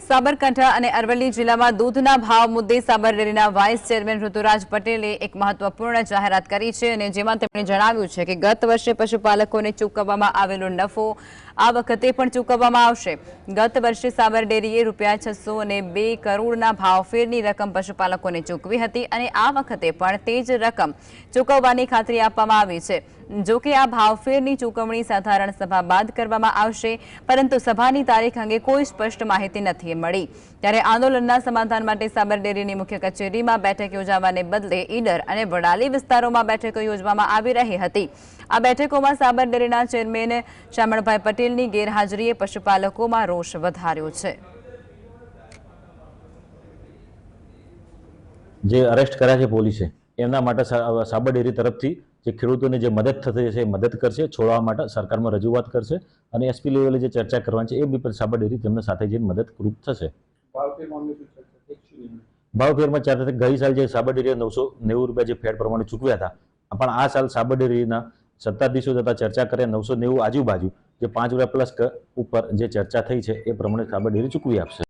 સાબરકાંઠા અને અરવલ્લી જિલ્લામાં દૂધના ભાવ મુદ્દે સાબર ડેરીના વાઇસ ચેરમેન ઋતુરાજ પટેલે એક મહત્વપૂર્ણ જાહેરાત કરી છે અને જેમાં તેમણે જણાવ્યું છે કે ગત વર્ષે પશુપાલકોને ચૂકવવામાં આવેલો નફો આ વખતે પણ ચૂકવવામાં આવશે. ગત વર્ષે સાબર ડેરીએ રૂપિયા છસો અને બે કરોડના ભાવફેરની રકમ પશુપાલકોને ચૂકવી હતી અને આ વખતે પણ તે જ રકમ ચૂકવવાની ખાતરી આપવામાં આવી છે. જો કે આ ભાવફેરની ચૂકવણી સાધારણ સભા બાદ કરવામાં આવશે, પરંતુ સભાની તારીખ અંગે કોઈ સ્પષ્ટ માહિતી નથી મળી. ત્યારે આંદોલનના સમાધાન માટે સાબરડેરીની મુખ્ય કચેરીમાં બેઠક યોજાવાને બદલે ઈડર અને વડાલી વિસ્તારોમાં બેઠકો યોજવામાં આવી રહી હતી. આ બેઠકોમાં સાબરડેરીના ચેરમેન શામળભાઈ પટેલની ગેરહાજરીએ પશુપાલકોમાં રોષ વધાર્યો છે. જે અરેસ્ટ કર્યા છે પોલીસે, એમના માટે સાબરડેરી તરફથી જે ખેડૂતોને જે મદદ થતી છે એ મદદ કરશે, છોડવા માટે સરકારમાં રજૂઆત કરશે અને એસપી લેવલે જે ચર્ચા કરવાની છે એ બી સાબર ડેરી તેમના સાથે જઈને મદદરૂપ થશે. ભાવફેરમાં ચાર ગઈ સાલ જે સાબર ડેરીએ નવસો નેવું રૂપિયા જે ફેડ પ્રમાણે ચૂકવ્યા હતા, પણ આ સાલ સાબર ડેરીના સત્તાધીશો જતા ચર્ચા કરે નવસો નેવું આજુબાજુ, જે પાંચ રૂપિયા પ્લસ ઉપર જે ચર્ચા થઈ છે એ પ્રમાણે સાબર ડેરી ચૂકવી આપશે.